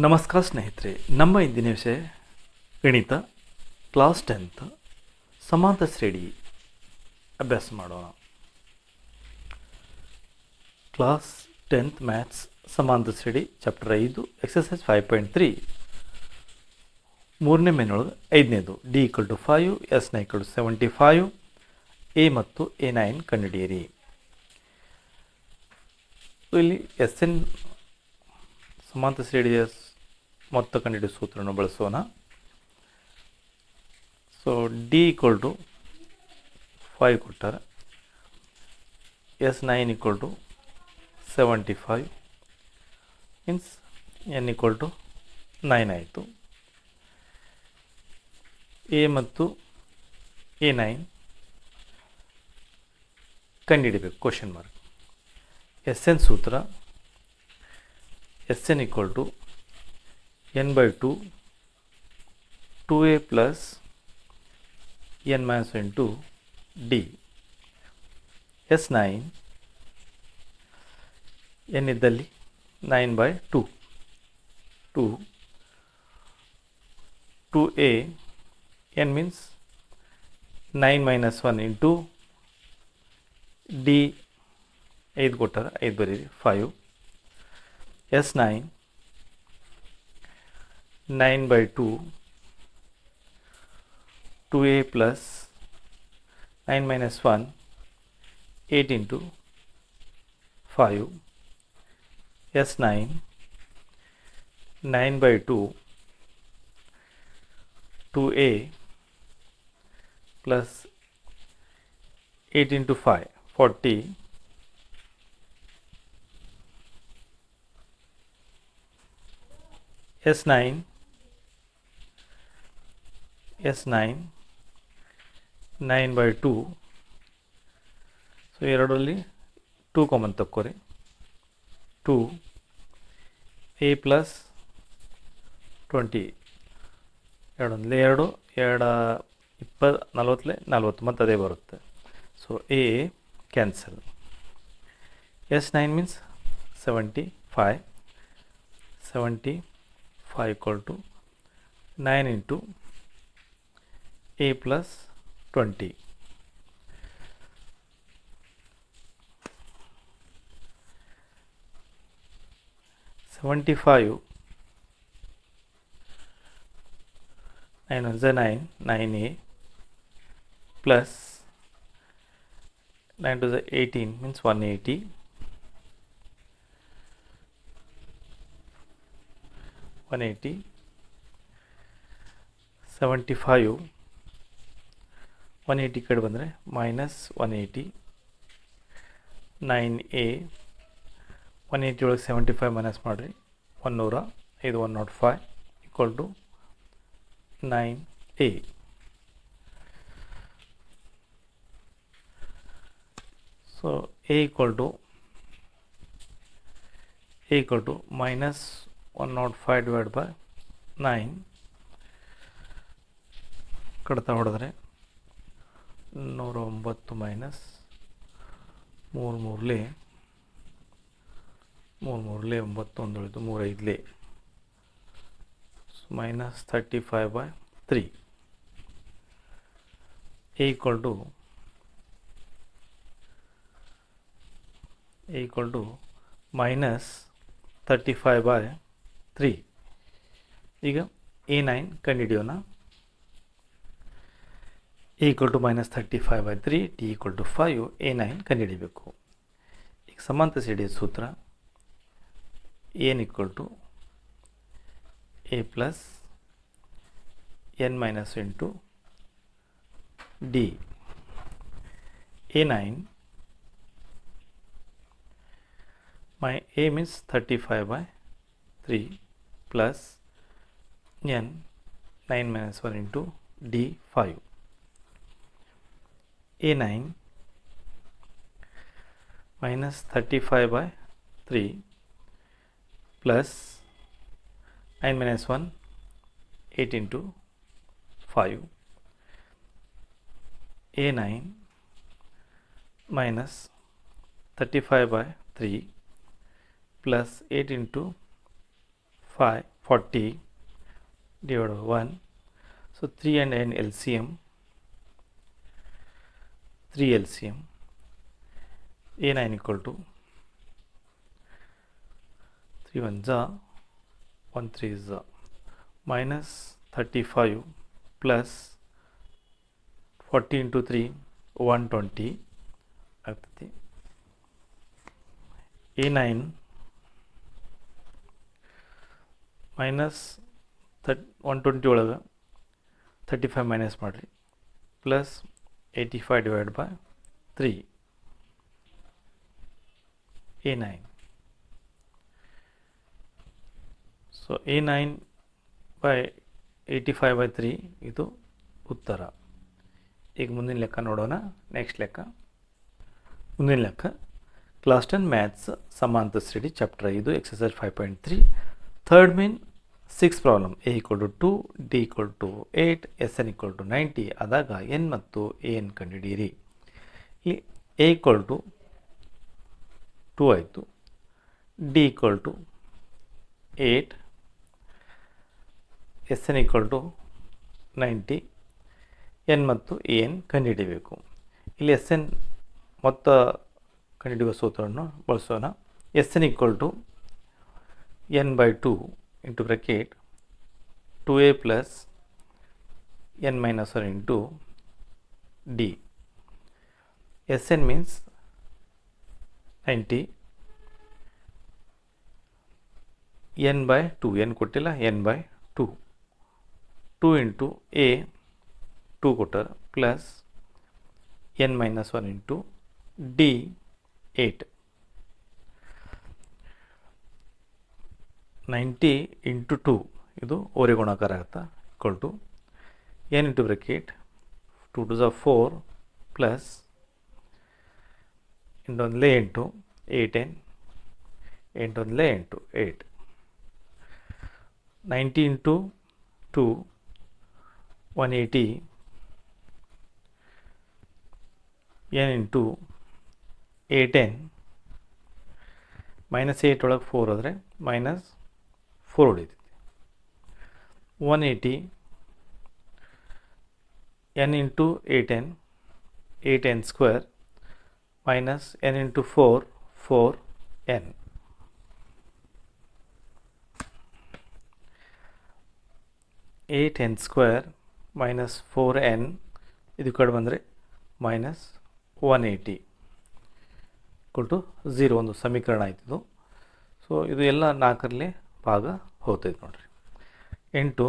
ನಮಸ್ಕಾರ ಸ್ನೇಹಿತರೆ, ನಮ್ಮ ಇಂದಿನ ವಿಷಯ ಗಣಿತ ಕ್ಲಾಸ್ ಟೆಂತ್ ಸಮಾಂತ ಶ್ರೇಣಿ ಅಭ್ಯಾಸ ಮಾಡೋಣ. ಕ್ಲಾಸ್ ಟೆಂತ್ ಮ್ಯಾಥ್ಸ್ ಸಮಾಂತ ಶ್ರೇಣಿ ಚಾಪ್ಟರ್ ಐದು ಎಕ್ಸಸೈಸ್ ಫೈವ್ ಪಾಯಿಂಟ್ ತ್ರೀ ಮೂರನೇ ಮೇನೊಳಗೆ ಐದನೇದು ಡಿ ಈಕ್ವಲ್ ಟು ಫೈವ್ ಎಸ್ನ equal to seventy five A ಮತ್ತು ಎ ನೈನ್ ಕಂಡುಹಿಡಿಯಿರಿ. ಇಲ್ಲಿ ಎಸ್ ಎನ್ ಸಮಾಂತರ ಶ್ರೇಣಿಯ ಮೊತ್ತ ಕಂಡುಹಿಡಿಯುವ ಸೂತ್ರವನ್ನು ಬಳಸೋಣ. So D equal to five ಕೊಟ್ಟಾರೆ. S nine equal to seventy five means N equal to nine ಆಯಿತು. ಎ ಮತ್ತು ಎ ನೈನ್ ಕಂಡುಹಿಡಿಬೇಕು ಕ್ವಶನ್ ಮಾರ್ಕ್ ಎಸ್ ಎನ್ ಸೂತ್ರ S N equal to N by two two A plus N minus into D S nine N ಇದ್ದಲ್ಲಿ nine by two two two A N means nine minus one into D ಐದು ಕೊಟ್ಟಾರ, ಐದು ಬರೀರಿ five S9 9 by 2 2a plus 9 minus 1 8 into 5 S9 9 by 2 2a plus 8 into 5 40 S nine, S nine, nine by two. So ಎರಡರಲ್ಲಿ two common ತಕ್ಕೋರಿ. Two A plus twenty. ಎರಡೊಂದಲ್ಲಿ ಎರಡು ಎರಡು ಇಪ್ಪ ನಲ್ವತ್ತಲೇ ನಲ್ವತ್ತು ಮತ್ತು ಅದೇ ಬರುತ್ತೆ. So A cancel. S nine means seventy five. Seventy phi equal to 9 into a plus 20 75 9 is 9 9a plus 9 to the 18 means 180 one eighty seventy five one eighty ಕಡೆ ಬಂದರೆ minus one eighty nine A one eighty ಒಳಗೆ seventy five minus ಮಾಡಿರಿ one ನೂರ ಐದು one nought five equal to nine A so A equal to A equal to minus one nought five divide by nine ಕಡ್ತಾ ಹೊಡೆದ್ರೆ ನೂರ ಒಂಬತ್ತು minus ಮೂರು ಮೂರಲೇ ಮೂರು ಮೂರಲೇ ಒಂಬತ್ತು ಒಂದು ಉಳಿದು ಮೂರು ಐದಲೇ minus thirty five by three equal to equal to minus thirty five by three ಈಗ ಎ ನೈನ್ ಕಂಡುಹಿಡಿಯೋಣ A equal to minus thirty five by three T equal to five A nine ಕಂಡುಹಿಡಿಬೇಕು ಈಗ ಸಮಾಂತರ ಶ್ರೇಣಿಯ ಸೂತ್ರ N equal to A plus N minus into D A nine my a means 35 by 3 plus n 9 minus 1 into d 5 a 9 minus 35 by 3 plus 9 minus 1 8 into 5 a 9 minus 35 by 3 plus 8 into 5 40 divided by 1 so 3 and n LCM 3 LCM A9 equal to 3 1 za 1 3 za. Minus 35 plus 40 into 3 120 A9 minus thirty one twenty ಒಳಗೆ thirty five minus ಮಾಡಿರಿ. Plus eighty five divide by three A nine so A nine by eighty five by three ಇದು ಉತ್ತರ. ಈಗ ಮುಂದಿನ ಲೆಕ್ಕ ನೋಡೋಣ. Next ಲೆಕ್ಕ. ಮುಂದಿನ ಲೆಕ್ಕ. ಕ್ಲಾಸ್ ಟೆನ್ ಮ್ಯಾಥ್ಸ್ ಸಮಾಂತರ ಶ್ರೇಣಿ ಚಾಪ್ಟರ್ ಐದು exercise five point three third mean six problem A equal to two D equal to eight S N equal to ninety ಆದಾಗ ಎನ್ ಮತ್ತು ಎನ್ ಕಂಡುಹಿಡಿಯಿರಿ ಇಲ್ಲಿ ಎ ಈಕ್ವಲ್ ಟು ಟೂ ಆಯಿತು D equal to eight S N equal to ninety N ಮತ್ತು A N ಕಂಡುಹಿಡಿಯಬೇಕು ಇಲ್ಲಿ S N ಮೊತ್ತ ಕಂಡುಹಿಡಿಯುವ ಸೂತ್ರವನ್ನು ಬಳಸೋಣ S N equal to N by two into bracket two A plus N minus one into D S N means ninety N by two N ಕೊಟ್ಟಿಲ್ಲ N by two two into A two ಕೊಟ್ಟಾರ plus N minus one into D eight ninety into two. ಇದು ಓರೆ ಗುಣಾಕಾರ ಆಗುತ್ತಾ? Equal to ಏನು into bracket two two ಝ four plus ಇಂಟೊಂದಲೇ ಎಂಟು ಏಯ್ಟ್ ಎನ್ ಎಂಟೊಂದಲೇ ಎಂಟು eight ninety into two one eighty N into eight N minus eight ಒಳಗೆ ಫೋರ್ ಆದರೆ minus four ಹೊಡಿತೈತಿ one eighty N into eight N eight N square minus N into four four N eight N square minus four N ಇದು ಕಡೆ ಬಂದರೆ minus one eighty ಕೊಟ್ಟು zero ಒಂದು ಸಮೀಕರಣ ಆಯ್ತಿದು so ಇದು ಎಲ್ಲ ನಾಲ್ಕರಲ್ಲಿ ಭಾಗ ಹೋಗ್ತೈತೆ ನೋಡಿರಿ. ಎಂಟು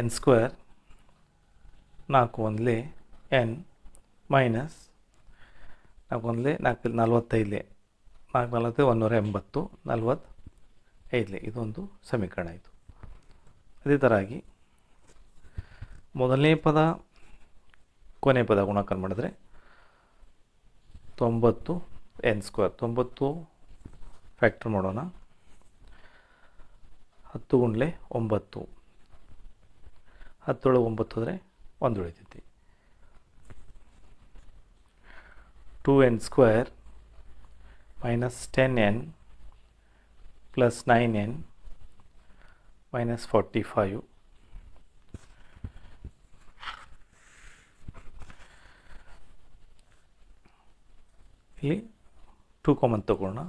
ಎನ್ ಸ್ಕ್ವೇರ್ ನಾಲ್ಕು ಒಂದಲೇ ಎನ್ ಮೈನಸ್ ನಾಲ್ಕು ಒಂದಲೇ ನಾಲ್ಕು ನಲ್ವತ್ತೈದಲೇ ನಾಲ್ಕು ನಲ್ವತ್ತೈದು ಒಂದೂರ ಎಂಬತ್ತು ನಲ್ವತ್ತು ಐದಲೇ ಇದೊಂದು ಸಮೀಕರಣ ಆಯಿತು ಅದೇ ಥರ ಆಗಿ ಮೊದಲನೇ ಪದ, ಕೊನೆ ಪದ ಗುಣಾಕಾರ ಮಾಡಿದ್ರೆ ತೊಂಬತ್ತು ಎನ್ ಸ್ಕ್ವೇರ್, ತೊಂಬತ್ತು ಫ್ಯಾಕ್ಟ್ರ್ ಮಾಡೋಣ. ಹತ್ತು ಗುಂಡ್ಲೆ ಒಂಬತ್ತು. ಹತ್ತೊಳಗೆ ಒಂಬತ್ತು ಅಂದರೆ ಒಂದು ಉಳಿತೈತಿ. Two N square minus ten N plus nine N minus forty five ಇಲ್ಲಿ ಟೂ ಕಾಮನ್ ತಗೊಳ್ಳೋಣ.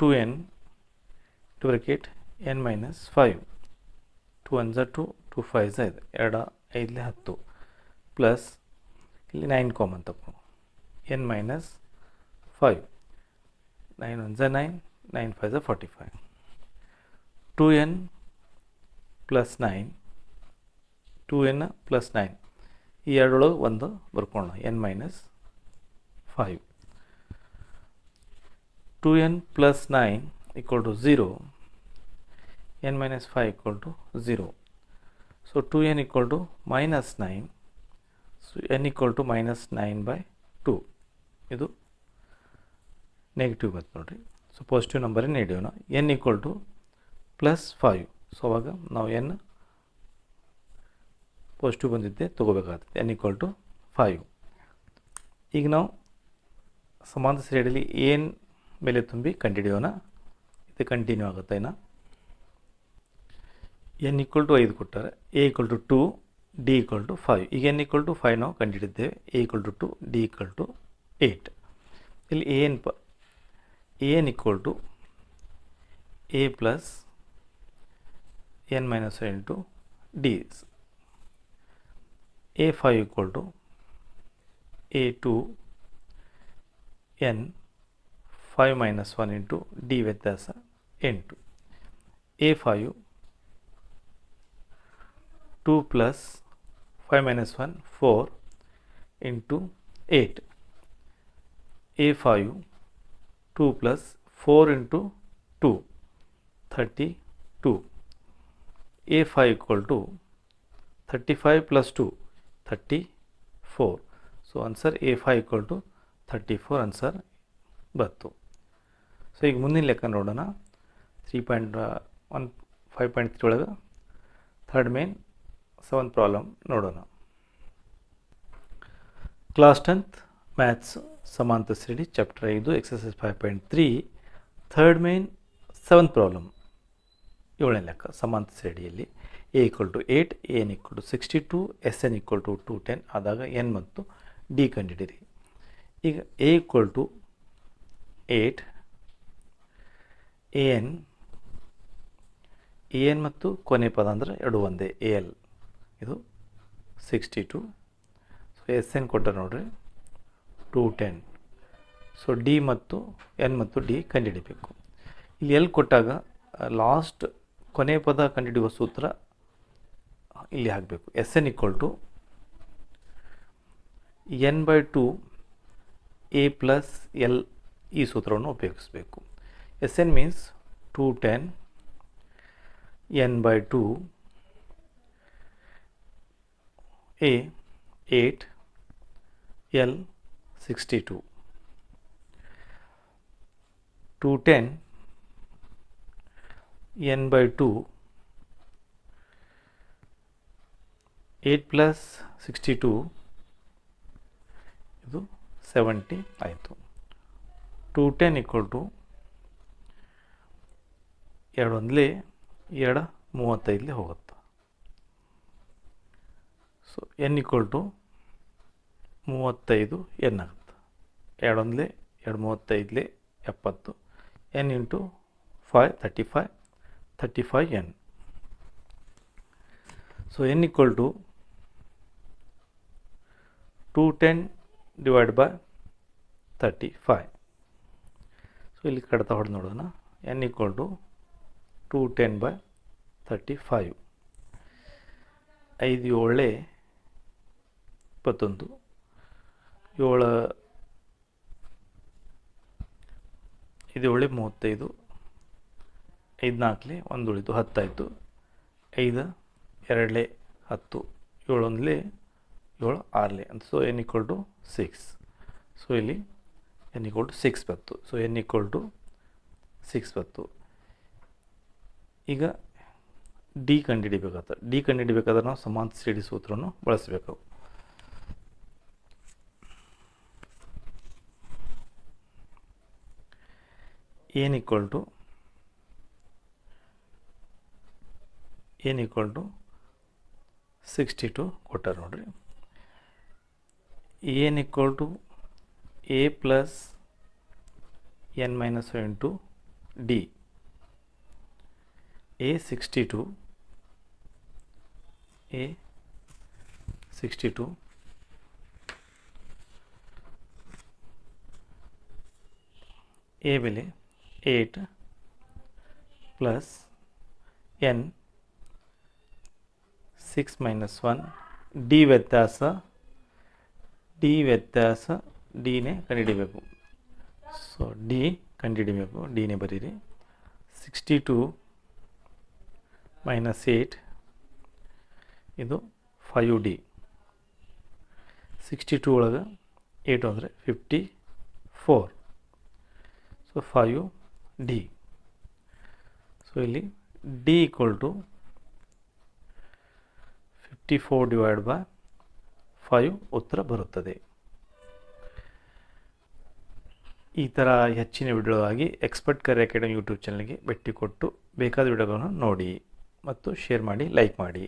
Two N to bracket N minus five. Two one ಝ two two five ಝ ಇದೆ ಎರಡು, ಐದಲೇ ಹತ್ತು. ಪ್ಲಸ್ ಇಲ್ಲಿ ನೈನ್ ಕಾಮನ್ ತಗೊಂಡು N minus five. Nine one ಝ nine nine five ಝ forty five. Two N plus nine, two N plus nine. ಈ ಎರಡೊಳಗೆ ಒಂದು ಬರ್ಕೊಳ್ಳೋಣ N minus five. Two N plus nine equal to zero. Minus five equal to zero so two N equal to minus nine so N equal to minus nine by two ಇದು negative ಬಂತು ನೋಡಿರಿ. So positive ನಂಬರೇ ನೆಗೆಟಿವ್ನ N equal to plus five so ಅವಾಗ ನಾವು N positive ಬಂದಿದ್ದೆ, ತೊಗೋಬೇಕಾಗ್ತದೆ. N equal to five ಈಗ ನಾವು ಸಮಾಂತರ ಶ್ರೇಣಿಯಲ್ಲಿ ಏನು ಮೇಲೆ ತುಂಬಿ ಕಂಡುಹಿಡಿಯೋಣ? ಇದು ಕಂಟಿನ್ಯೂ ಆಗುತ್ತೆ ಇನ್ನು? ಎನ್ ಈಕ್ವಲ್ ಟು ಐದು ಕೊಟ್ಟಾರೆ A equal to two D equal to five ಈಗ ಎನ್ ಈಕ್ವಲ್ ಟು ಫೈವ್ ನಾವು ಕಂಡುಹಿಡಿದ್ದೇವೆ A equal to two D equal to eight ಇಲ್ಲಿ ಎನ್ ಪ A N equal to A plus N minus into D A five equal to A two N five minus one into D ವ್ಯತ್ಯಾಸ ಎಂಟು A five two plus five minus one four into eight A five two plus four into two thirty two A five equal to thirty five plus two thirty four so answer A five equal to thirty four answer ಬಂತು so ಈಗ ಮುಂದಿನ ಲೆಕ್ಕ ನೋಡೋಣ three point one five point three ಒಳಗೆ third main seventh problem ನೋಡೋಣ. Class tenth maths ಸಮಾಂತ ಶ್ರೇಣಿ chapter ಐದು exercise five point three third main seventh problem ಏಳನೇ ಲೆಕ್ಕ ಸಮಾಂತ ಶ್ರೇಣಿಯಲ್ಲಿ A equal to eight N equal to sixty two S N equal to two ten ಆದಾಗ N ಮತ್ತು ಡಿ ಕಂಡಿಡಿರಿ ಈಗ A equal to eight A N A N ಮತ್ತು ಕೊನೆ ಪದ ಅಂದರೆ ಎರಡು ಒಂದೇ ಎ ಎಲ್ ಇದು sixty two so S N ಕೊಟ್ಟ ನೋಡ್ರಿ ಟು ಟೆನ್ ಸೊ ಡಿ ಮತ್ತು ಎನ್ ಮತ್ತು ಡಿ ಕಂಡುಹಿಡಿಬೇಕು. ಇಲ್ಲಿ ಎಲ್ಲಿ ಕೊಟ್ಟಾಗ ಲಾಸ್ಟ್ ಕೊನೆ ಪದ ಕಂಡುಹಿಡಿಯುವ ಸೂತ್ರ ಇಲ್ಲಿ ಹಾಕಬೇಕು. S N equal to N by two A plus L ಈ ಸೂತ್ರವನ್ನು ಉಪಯೋಗಿಸಬೇಕು. S N means two ten N by two A eight L sixty two two ten N by two eight plus sixty two ಇದು seventy ಆಯಿತು. Two ten equal to ಎರಡೊಂದಲೇ ಎರಡು ಮೂವತ್ತೈದಲೇ ಹೋಗುತ್ತೆ. So N equal to ಮೂವತ್ತೈದು N ಆಗುತ್ತೆ. ಎರಡು ಒಂದಲೇ ಎರಡು ಮೂವತ್ತೈದಲೇ ಎಪ್ಪತ್ತು. N into five thirty five thirty five N so N equal to two ten divide by thirty five so ಇಲ್ಲಿ ಕಡತ ಹೊಡೆದು ನೋಡೋಣ. N equal to two ten by thirty five ಐದು ಏಳೆ ಇಪ್ಪತ್ತೊಂದು. ಏಳ, ಇದು ಏಳೆ ಮೂವತ್ತೈದು. ಐದು ನಾಲ್ಕಲೆ, ಒಂದು ಉಳಿತು ಹತ್ತಾಯಿತು. ಐದು, ಎರಡಲೆ, ಹತ್ತು. ಏಳೊಂದಲೆ, ಏಳು, ಆರಲೆ. ಅಂತ so N equal to six so ಇಲ್ಲಿ ಎನ್ ಈಕ್ವಲ್ ಟು ಸಿಕ್ಸ್ ಬತ್ತು so N equal to six ಬತ್ತು ಈಗ ಡಿ ಕಂಡುಹಿಡಿಬೇಕಾದ ಡಿ ಕಂಡುಹಿಡಿಬೇಕಾದ್ರೆ ನಾವು ಸಮಾನ ಸಿಡಿ ಸೂತ್ರವನ್ನು ಬಳಸಬೇಕು. N equal to N equal to sixty two ಕೊಟ್ಟಾರೆ ನೋಡ್ರಿ. N equal to A plus N minus into D A sixty two A sixty two A ಬೆಲೆ eight plus N six minus one d ವ್ಯತ್ಯಾಸ d ವ್ಯತ್ಯಾಸ ಡಿನೇ ಕಂಡುಹಿಡಿಬೇಕು. So D ಕಂಡುಹಿಡಿಬೇಕು. ಡಿನೇ ಬರೀರಿ. Sixty two minus eight ಇದು five D sixty two ಒಳಗೆ eight ಅಂದರೆ fifty four so five D so ಇಲ್ಲಿ D equal to fifty four divide by five ಉತ್ತರ ಬರುತ್ತದೆ. ಈ ಥರ ಹೆಚ್ಚಿನ ವಿಡಿಯೋಗಾಗಿ ಎಕ್ಸ್ಪರ್ಟ್ ಕರಿ ಅಕಾಡೆಮಿ ಯೂಟ್ಯೂಬ್ ಚಾನಲ್ಗೆ ಭೇಟಿ ಕೊಟ್ಟು ಬೇಕಾದ ವಿಡಿಯೋಗಳನ್ನು ನೋಡಿ ಮತ್ತು ಶೇರ್ ಮಾಡಿ ಲೈಕ್ ಮಾಡಿ.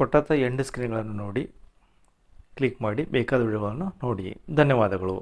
ಕೊಟ್ಟಂಥ ಎಂಡ್ ಸ್ಕ್ರೀನ್ಗಳನ್ನು ನೋಡಿ. ಕ್ಲಿಕ್ ಮಾಡಿ ಬೇಕಾದ ವಿಡಿಯೋಗಳನ್ನು ನೋಡಿ. ಧನ್ಯವಾದಗಳು.